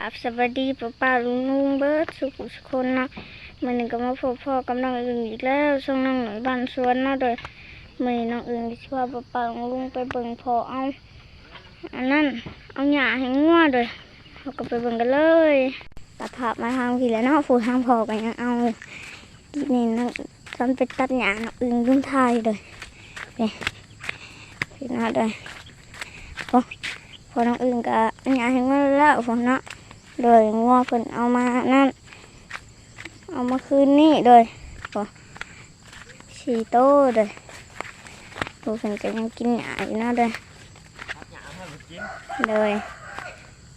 ราบสวัสดีป้าป้าลุงลุงเบิร์ดสุขสุคนนะมันนี้ก็มาพบพ่อกับน้องอึ่งอีกแล้วช่วงน้องหน่อยบ้านสวนเนาะโดยมือนี้น้องอึ่งที่ว่าป้าป้าลุงลุงไปเบิ่งพอเอาอันนั้นเอาหญ้าให้งัวโดยเราก็ไปเบิ่งกันเลยตัดภาพมาทางพี่แล้วเนาะฟูทางพอกันยังเอาที่นี่น้องตอนไปตัดหญ้าน้องอึ่งยุ่งทายเลยนี่พี่น้าเลยพอน้องอื่นก็หยาให้มันแล้วผมเนาะ โดยงัวเพิ่นเอามานั่น เอามาคืนนี่โดยพอสี่โตโดยดูเพิ่นก็ยังกินหยาอยู่เนาะโดยโดย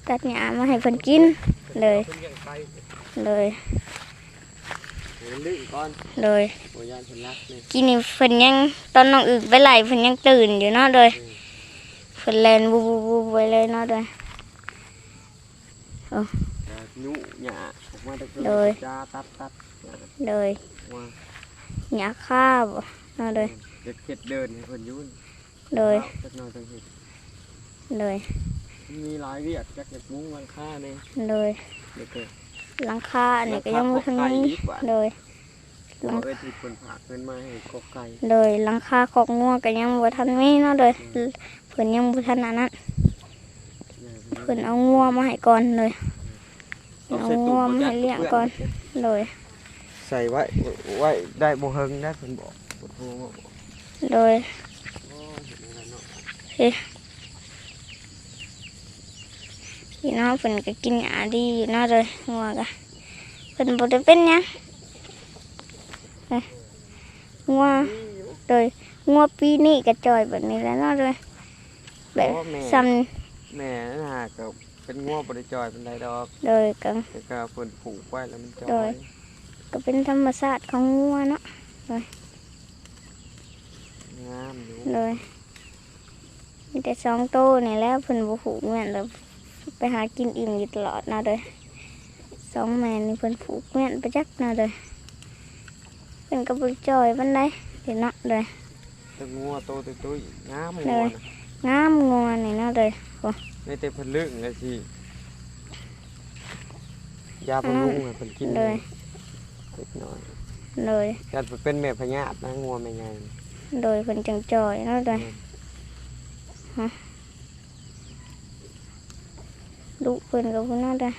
ตัดหยามาให้เพิ่นกินเลยเพิ่นยังไปเลยเพิ่นลื่นก่อนเลยบ่ยานเพิ่นรักนี่กินนี่เพิ่นยังตอนน้องอึกไปไหลเพิ่นยังตื่นอยู่เนาะโดยเพิ่นแลนบูบูบูไปเลยเนาะโดย ก็ยุหญ้าออกมาตะเกีเลย จ้าตัดตัดหญ้าเลยว่าหยาข้าวเนาะโดยเด็กเข็ดเดินให้เพิ่นอยุ่นเลยอาจักหน่อยจังเฮ็ดเลยมีหลายเวียกจักอยากมุ้งหลังคานี่เลยเด็กเกิดหลังคาอันนี้ก็ยังไม่ทันหลังคาของไก่นี้อีกว่าเลยบ่เอ้ยที่เพิ่นฝากเงินมาให้กกไก่เลยหลังคาของงัวก็ยังบ่ทันมีเนาะเลยเพิ่นยังบ่ทันอันนั้น เพิ่นเอางัวมาให้ก่อนเลยเอางัวมาให้เลี้ยงก่อนเลยใส่ไว้ไว้ได้บ่เฮิงได้เพิ่นบอกเพิ่นโทรมาบอกเลยโอ้ยเห็นแล้วเนาะพี่น้องเพิ่นก็กินหญ้าดีอยู่เนาะเลยงัวก็เพิ่นบ่ได้เป็นหยังเลยงัวเลยงัวปีนี้ก็จ่อยแบบนี้แหล้วเนาะเลยแบบโอ้แม่ซ้ำ แม่นั่นหาก็เป็นงัวบ่ได้จอยเป็นไรดอกเลยก็ แต่ก็เพิ่นผูกไว้แล้วมันจอโดย ยก็เป็นธรรมชาติของงัวเนาะงามอยู่เลยมีแต่สองโตวนี่แหล้วเพิ่นบ่ผูกแม่นแล้วไปหากินอิ่มอยู่ตลอดเนาะเลยสองแม่นี่เพิ่นผูกแม่นประจักษ์เนาะเลยเพิ่นก็บ่จอยปานใดเดี๋ยวเนาะเลยแต่งัวโตตุ้ยๆงามเลงัวยนะ งามงัวนี่เนาะเลยในแต่เพิ่นลึกเลยสิยาบำรุงให้เพิ่นกินเลยเล็กน้อยเลยการเป็นแม่พญาตินะงัวแม่ใหญ่โดยเพิ่นจังจอยเนาะเลยฮะลูกเพิ่นก็พุ่นเนาะเลย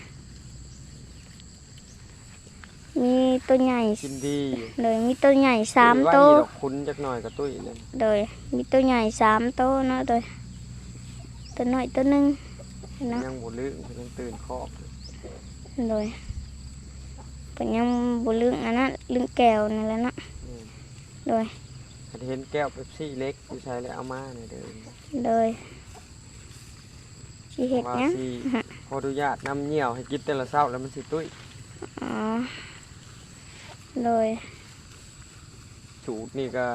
มีตัวใหญ่กินดีเลยมีตัวใหญ่สามไตัวดอกคุณจักหน่อยก็ตุ้ยเลยเลยมีตัวใหญ่สามตัวเนาะเลยตัวน้อยตัวหนึ่งเนาะยังบ่ลึกเพิ่นยังตื่นคอกเลยเป็นยังบุลึงอันนั้นลึงแก้วนี่แหละเนาะนี่เลยถ้าเห็นแก้วเป๊ปซี่เล็กอยู่ใช้แล้วเอามาเนี่ยเด้อเลยชีเห็ดว่าเนี้ยสิขออนุญาตนำเหนี่ยวให้กินแต่ละเช้าแล้วมันสิตุ้ยอ๋อ เลยสูตรนี่ก็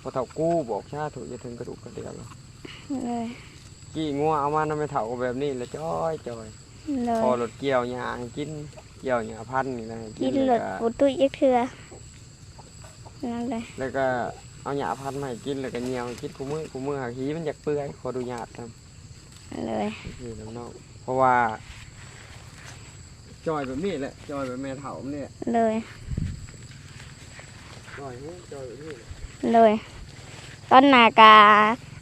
พอเฒ่ากู้บอกชาถูกจะถึงกระดูกกระเดียวแล้วเลยกี่งัวเอามานำไปเฒ่าแบบนี้แล้วจ้อยจ้อยเลยพอรถเกี่ยวหญ้าให้กินเกี่ยวหญ้าพันธุ์นี่นะให้กินหลแล้วดก็ปุตุ้ยยักเถื่อนั่นเลยแล้วก็เอาหญ้าพันธุ์มาให้กินแล้วก็เหนียวให้กินกูมือกูมือหาหีมันอยากเปื่อยขออนุญาตนำเลยนี่น้องๆเพราะว่า จอยแบบนี้แหละ จอยแบบแม่เฒ่าเนี่ยเลย เลย ต้นนากา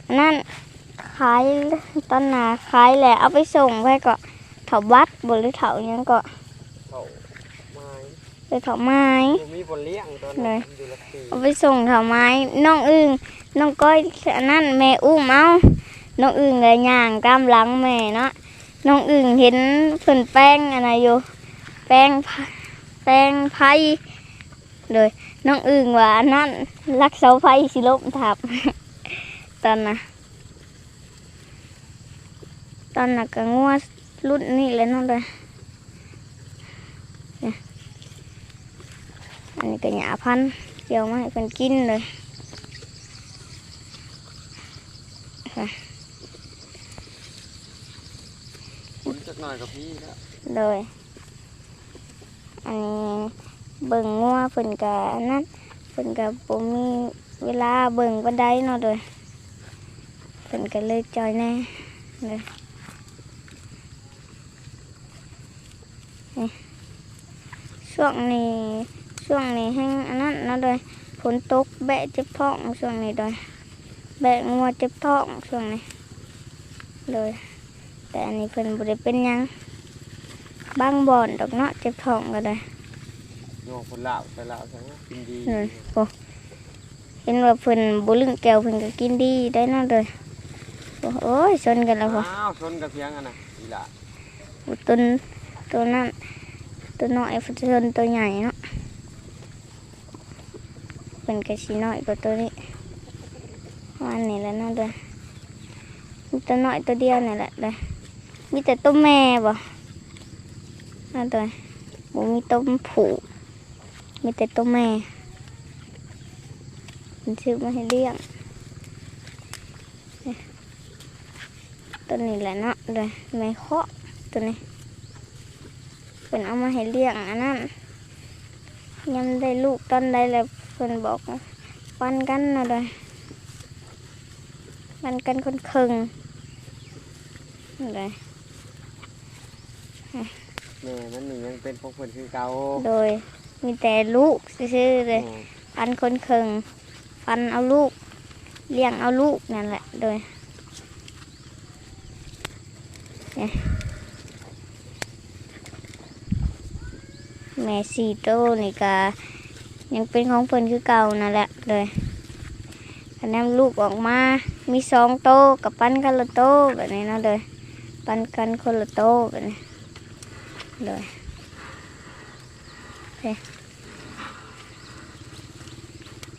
อันนั่นขายต้นนาขายแหละเอาไปส่งไปก็เถาวัดบหรือเถาหยังก็เฒ่าไม้ไปเถาไม้บ่มีบนเลี้ยงตอนเลนั้นยอยู่ละปีเอาไปส่งเถาไม้น้องอึ่งน้องก้อยอันนั่นแม่อุ้มเอาน้องอึ่งเลยย่างตามหลังแม่เนาะน้องอึ่งเห็นเพิ่นแป้งอะไรอยู่ แป้งพะแป้งไผ่เลย น้องอึ่งว่าอันนั่นลักเสาไฟสิลบทับ ตอนน่ะ ตอนน่ะก็งัวรุ่นนี้เลยน้องเลยเนี่ยอันนี้ก็หยาพันธุ์เกี่ยวมาให้เพิ่นกินเลยคุณจักหน่อยกับพี่แล้วเลยอันนี้ เบิ่งงัวเพิ่นก็นั่นเพิ่นก็บ่มีเวลาเบิ่งปานใดเนาะเลยเพิ่นก็เลยจอยแน่เลยช่วงนี้ช่วงนี้แห้งอันนั้นเนาะเลยฝนตกแบะเจ็บท้องช่วงนี้เลยแบะงัวเจ็บท้องช่วงนี้เลยแต่อันนี้เพิ่นบ่ได้เป็นหยังบางบ่อนดอกเนาะเจ็บท้องก็ได้ โยกคนลาวไปลาวใช่ไหมกินดีอืมโอ้เห็นว่าเพิ่นบ่ลึงแก้วเพิ่นก็กินดีได้เนาะเลยโอ้โอ้ยชนกันแล้วพออ้าวชนกับเพียงอันน่ะอีหละอุตุนตัวนั้นตัวน้อยฟุตชนตัวใหญ่เนาะเป็นกระชีน้อยกว่าตัวนี้วันนี้แหล้วเนาะเลยมีตัวน้อยตัวเดียวนี่แหละเลยมีแต่ตัวแม่บ่นั่นเลยบ่มีตัวผู มีแต่ตัวแม่เป็นชื่อมาให้เลี้ยงนี่ตัวนี้แหละเนาะเลยแม่เคาะตัวนี้เป็นเอามาให้เลี้ยงอันนั้นยำได้ลูกตอนใดแล้วเพิ่นบอกว่าปันกันเนาะเลยปันกันคนครึ่งนั่นเลยแม่มันนี่ยังเป็นพวกเพิ่นคือเก่าโดย มีแต่ลูกซื่อๆเลยโอ้ปันคนครึ่งปันเอาลูก เลี้ยงเอาลูกนั่นแหละโดยเนี่ยแม่สี่โตวนี่ก็ยังเป็นของเพิ่นคือเก่านั่นแหละเลยอันนั้นลูกออกมา มีสองโตวกับปันกันละโตวแบบนี้เนาะเลย ปันกันคนละโตวแบบนี้เลยโอเค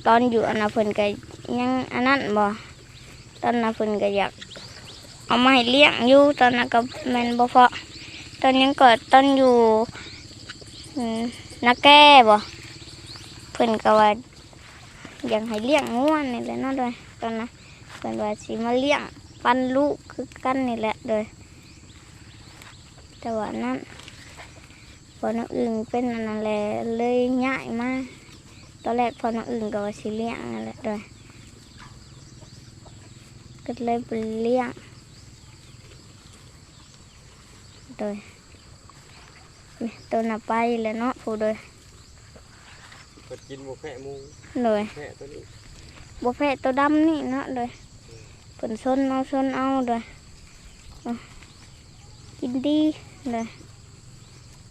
ตอนอยู่อนนั้นเพิ่นก็ยังอันนั้นบ่ตอนนั้นเพิ่นก็อยากเอามาให้เลี้ยงอยู่ตอนนั้นก็แม่นบ่พอตอนยังก็ตอนอยู่อืมนาแก่บ่เพิ่นก็ว่าอยากให้เลี้ยงง่วนนี่แหละเนาะเด้วยตอนนั้นเพิ่นว่าสิมาเลี้ยงปันลูกคือกันนี่แหละเด้วยแต่ว่านั้นพอน้องอึ่งเป็นอันนั้นแหละเลยย้ายมาก ตอนแรกพอน้องอึ่งก็ว่าสิเลี้ยงนั่นแหละเด้วยก็เลยไปเลี้ยงโดยนี่ตัวน่ะไปแล้วเนาะผู้โดยเพิ่นกินบ่แพะหมูโดยแพะตัวนี้บัแพะตัวดำนี่เนาะโดยผลชนเอาชนเอาโดยเอากินดีเลย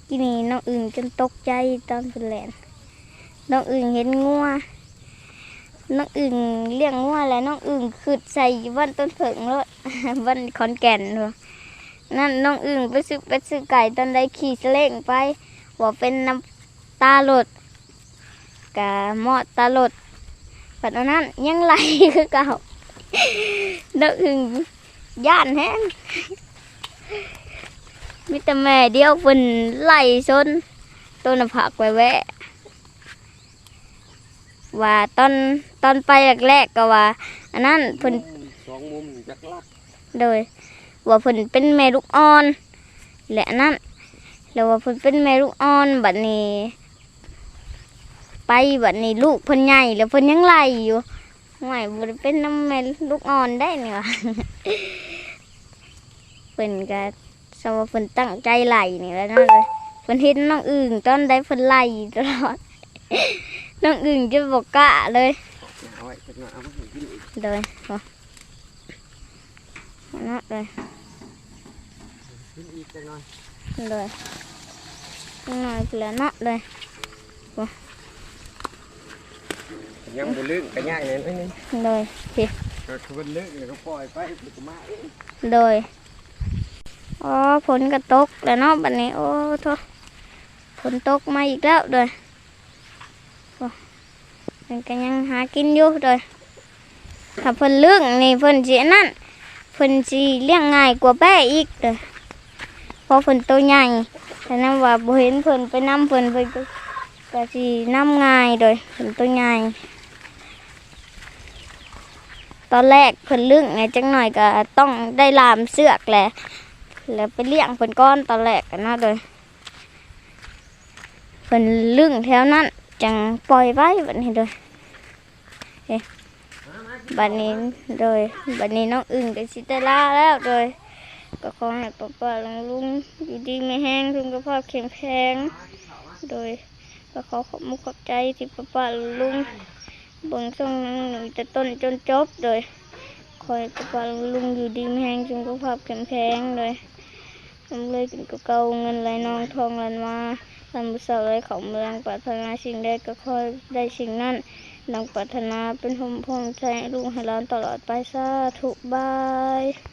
กินนี่น้องอื่นจนตกใจตอนเป็นแหลน น้องอื่นเห็นงัวน้องอื่นเลี้ยงงัวแล้วน้องอื่นขึ้นใส่วันต้นเผิงรถวันขอนแก่นเลยนั่นน้องอึ่งไปซื้อไปซื้อไก่ตอนใดขี่เสล่งไปว่าเป็นน้ำตาหลดกะหมอดตาหลดปัดอันนั้นยังไหลคือเก่าน้องอึ่งย่านแฮงมีแต่แม่เดียวเป็นไหลชนต้นผักไว้แวะ ว่าตอนตอนไปแรกๆก็ว่า อันนั้นเพิ่นสองมุมจักลักโดย ว่าเพิ่นเป็นแม่ลูกอ่อน และอันนั้นแล้วว่าเพิ่นเป็นแม่ลูกอ่อนบัดนี้ ไปบัดนี้ลูกเพิ่นใหญ่แล้วเพิ่นยังไล่อยู่ห่วยบ่ได้เป็นน้ำแม่ลูกอ่อนได้นี่วะเพิ่นก็สว่าเพิ่นตั้งใจไล่นี่แหล้วนั่นเลยเพิ่นเห็นน้องอึ่งตอนใดเพิ่นไล่ตลอด น้องอึ่งจะบอกกะเลยเอาไว้จักหน่อยเอามาให้กินอีกเลยพอเนาะเลยกินอีกจักหน่อยเลยหน่อยเปลือเนาะเลยยังบ่ลึกก็ยากแน่นอนนึงเลยพี่ก็คือมันลึกแล้วก็ปล่อยไปเดี๋ยวก็มาเองเลยอ๋อฝนก็ตกแล้วเนาะบัดนี้โอ้โทฝนตกมาอีกแล้วเลยโอ้ มันก็ยังหากินอยู่เลยถ้าเพิ่นเลื่องนี่เพิ่นสินนั่นเพิ่นสิเลี้ยงง่ายกว่าแป้อีกเลยเพราะเพิ่นตัวใหญ่แต่นั้นว่าบ่เห็นเพิ่นไปนํเพิ่นไปก็ก็สินํง่ายเลยเพิ่นตัวใหญ่ตอนแรกเพิ่นลึงไงจังหน่อยก็ต้องได้ลามเสือกแหละแล้วไปเลี้ยงเพิ่นก้อนตอนแรกกันนะเลยเพิ่นลึงแถวนั้น จังปล่อยไว้แบบนี้เลยบัดนี้โดยบัดนี้น้องอึ่งกับชิตาลาแล้วโดย ก็ขอให้ป้าป้าลุงลุงอยู่ดีไม่แห้งสุขภาพแข็งแรงโดยก็ขอขอบมุกขอบใจที่ป้าป้าลุงบ่งช่องน้องหนุ่ยแต่ต้นจนจบโดยขอให้ป้าป้าลุงอยู่ดีไม่แห้งสุขภาพแข็งแรงโดยทำเลยกินก็เก่าเงินไหลนองทองไหลมา ทำบุษาวไหลของเมืองปรารถนาสิ่งใดก็ขอยได้สิ่งนั้นนังปรารถนาเป็นหมพงใจลูกให้หลานตลอดไปสาธุบาย